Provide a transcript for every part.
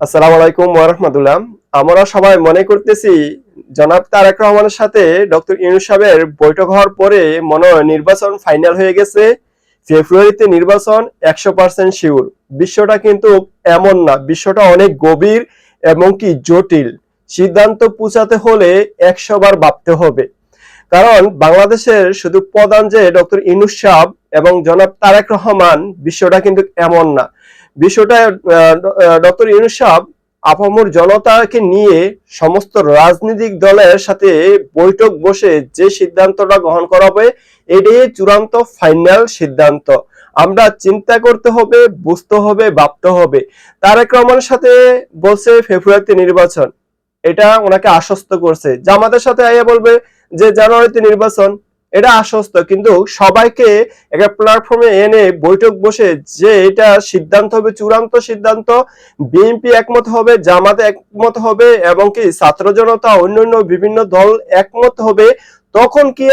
আসসালামু আলাইকুম আমরা সবাই মনে করতেছি জনাব তারেক রহমানের সাথে ডক্টর ইউনুস সাহেবের বৈঠক হওয়ার পরে মনে নির্বাচন ফাইনাল হয়ে গেছে। ফেব্রুয়ারিতে নির্বাচন একশো পার্সেন্ট শিওর। বিশ্বটা কিন্তু এমন না, বিশ্বটা অনেক গভীর এবং কি জটিল। সিদ্ধান্ত পৌঁছাতে হলে একশো বার ভাবতে হবে। কারণ বাংলাদেশের শুধু প্রধান যে ডক্টর ইনুস সাহেব এবং জনাব তারেক রহমান, বিশ্বটা কিন্তু এমন না। বিষয়টা ডক্টর ইউনুস সাহেব আপামর জনতাকে নিয়ে সমস্ত রাজনৈতিক দলের সাথে বৈঠক বসে যে সিদ্ধান্তটা গ্রহণ করা হবে, এটাই চূড়ান্ত ফাইনাল সিদ্ধান্ত। আমরা চিন্তা করতে হবে, বুঝতে হবে, ভাবতে হবে। তারেক রহমানের সাথে বলছে ফেব্রুয়ারিতে নির্বাচন। এটা ওনাকে আশ্বস্ত করছে। জামাতের সাথে আইয়া বলবে যে জানুয়ারিতে নির্বাচন। এটা আশ্বস্ত, কিন্তু সবাইকে একটা প্ল্যাটফর্মে এনে বৈঠক বসে যে এটা সিদ্ধান্ত হবে, চূড়ান্ত সিদ্ধান্ত বিএনপি একমত হবে, জামাতে একমত হবে, এবং কি ছাত্র জনতা অন্যান্য বিভিন্ন দল একমত হবে, তখন কি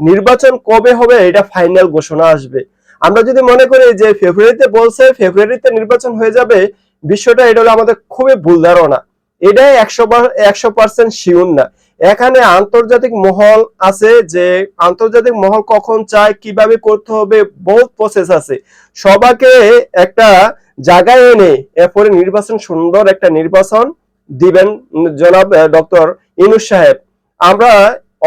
নির্বাচন কবে হবে, এটা ফাইনাল ঘোষণা আসবে। আমরা যদি মনে করি যে ফেব্রুয়ারিতে বলছে ফেব্রুয়ারিতে নির্বাচন হয়ে যাবে, বিষয়টা এটা হলো আমাদের খুবই ভুল ধারণা। এটাই একশো একশো পার্সেন্ট শিউন না। এখানে আন্তর্জাতিক মহল আছে যে আন্তর্জাতিক মহল কখন চায়, কীভাবে করতে হবে, বহুত প্রসেস আছে। সবাকে একটা জায়গায় এনে এরপরে নির্বাচন সুন্দর একটা নির্বাচন দিবেন জনাব ডক্টর ইনুস সাহেব। আমরা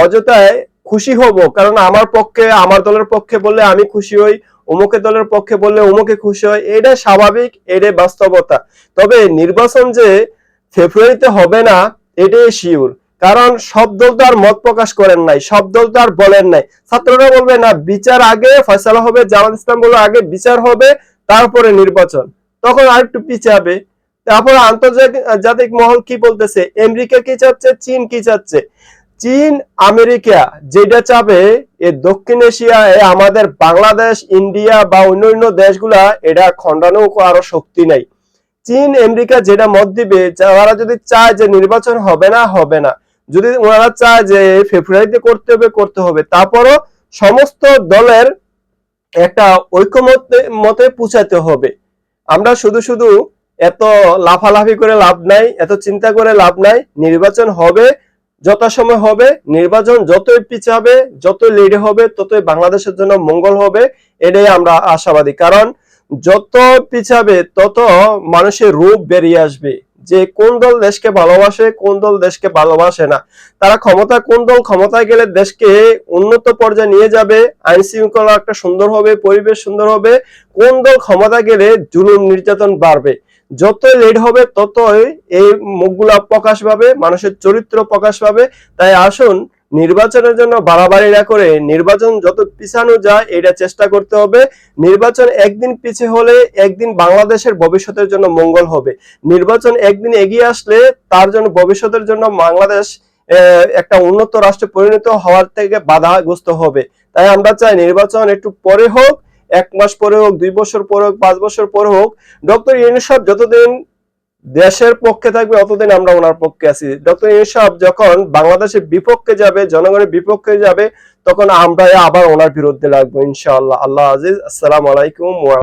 অযথায় খুশি হব, কারণ আমার পক্ষে, আমার দলের পক্ষে বললে আমি খুশি হই অমুকের দলের পক্ষে বললে অমুকে খুশি হয় এটা স্বাভাবিক, এটা বাস্তবতা। তবে নির্বাচন যে ফেব্রুয়ারিতে হবে না, এটাই শিওর কারণ সব দল তো আর মত প্রকাশ করেন নাই, সব দল তো আর বলেন নাই। ছাত্ররা বলবে, না, বিচার আগে, ফয়সালা হবে, জামাত ইসলাম বলবে, আগে বিচার হবে, তারপরে নির্বাচন। তখন আর একটু পিছাবে। তারপর আন্তর্জাতিক মহল কি বলতেছে? আমেরিকা কি চাচ্ছে? চীন কি চাচ্ছে? চীন, আমেরিকা, যেটা চাবে, এ দক্ষিণ এশিয়া আমাদের বাংলাদেশ, ইন্ডিয়া বা অন্যান্য দেশগুলা, এটা খণ্ডানো আরও শক্তি নাই। চীন, আমেরিকা যেটা মত দিবে যারা যদি চায় যে নির্বাচন হবে না হবে না। যদি ওনারা চায় যে ফেব্রুয়ারিতে করতে হবে করতে হবে, তারপরও সমস্ত দলের একটা ঐক্যমত, মতে পৌঁছাতে হবে। আমরা শুধু শুধু এত লাফালাফি করে লাভ নাই, এত চিন্তা করে লাভ নাই। নির্বাচন হবে, যথাসময় হবে, নির্বাচন যতই পিছাবে, যতই লেট হবে, ততই বাংলাদেশের জন্য মঙ্গল হবে, এটাই আমরা আশাবাদী। কারণ যত পিছাবে, তত মানুষের রূপ বেরিয়ে আসবে। যে কোন দল দেশকে ভালোবাসে, কোন দল দেশকে ভালোবাসে না। তারা ক্ষমতা কোন দল ক্ষমতায় গেলে দেশকে উন্নত পর্যায়ে নিয়ে যাবে আইন শৃঙ্খলা একটা সুন্দর হবে, পরিবেশ সুন্দর হবে, কোন দল ক্ষমতা গেলে জুলুম নির্যাতন বাড়বে। যতই লেট হবে, ততই এই মুখগুলা প্রকাশ পাবে, মানুষের চরিত্র প্রকাশ পাবে। তাই আসুন নির্বাচনের জন্য বাড়াবাড়ি না করে নির্বাচন যত পিছানো যায়, এটা চেষ্টা করতে হবে। নির্বাচন একদিন পিছে হলে একদিন বাংলাদেশের ভবিষ্যতের জন্য মঙ্গল হবে। নির্বাচন একদিন এগিয়ে আসলে তার জন্য ভবিষ্যতের জন্য বাংলাদেশ একটা উন্নত রাষ্ট্রে পরিণত হওয়ার থেকে বাধাগ্রস্ত হবে। তাই আমরা চাই নির্বাচন একটু পরে হোক, এক মাস পরে হোক, দুই বছর পরে হোক, পাঁচ বছর পরে হোক। ডক্টর ইউনিসব যতদিন দেশের পক্ষে থাকবে, অতদিন আমরা ওনার পক্ষে আছি। ডক্টর ইউনিসব যখন বাংলাদেশের বিপক্ষে যাবে, জনগণের বিপক্ষে যাবে, তখন আমরা আবার ওনার বিরুদ্ধে লাগবো, ইনশাআল্লাহ। আল্লাহ আজিজ আসসালাম আলাইকুম ওয়া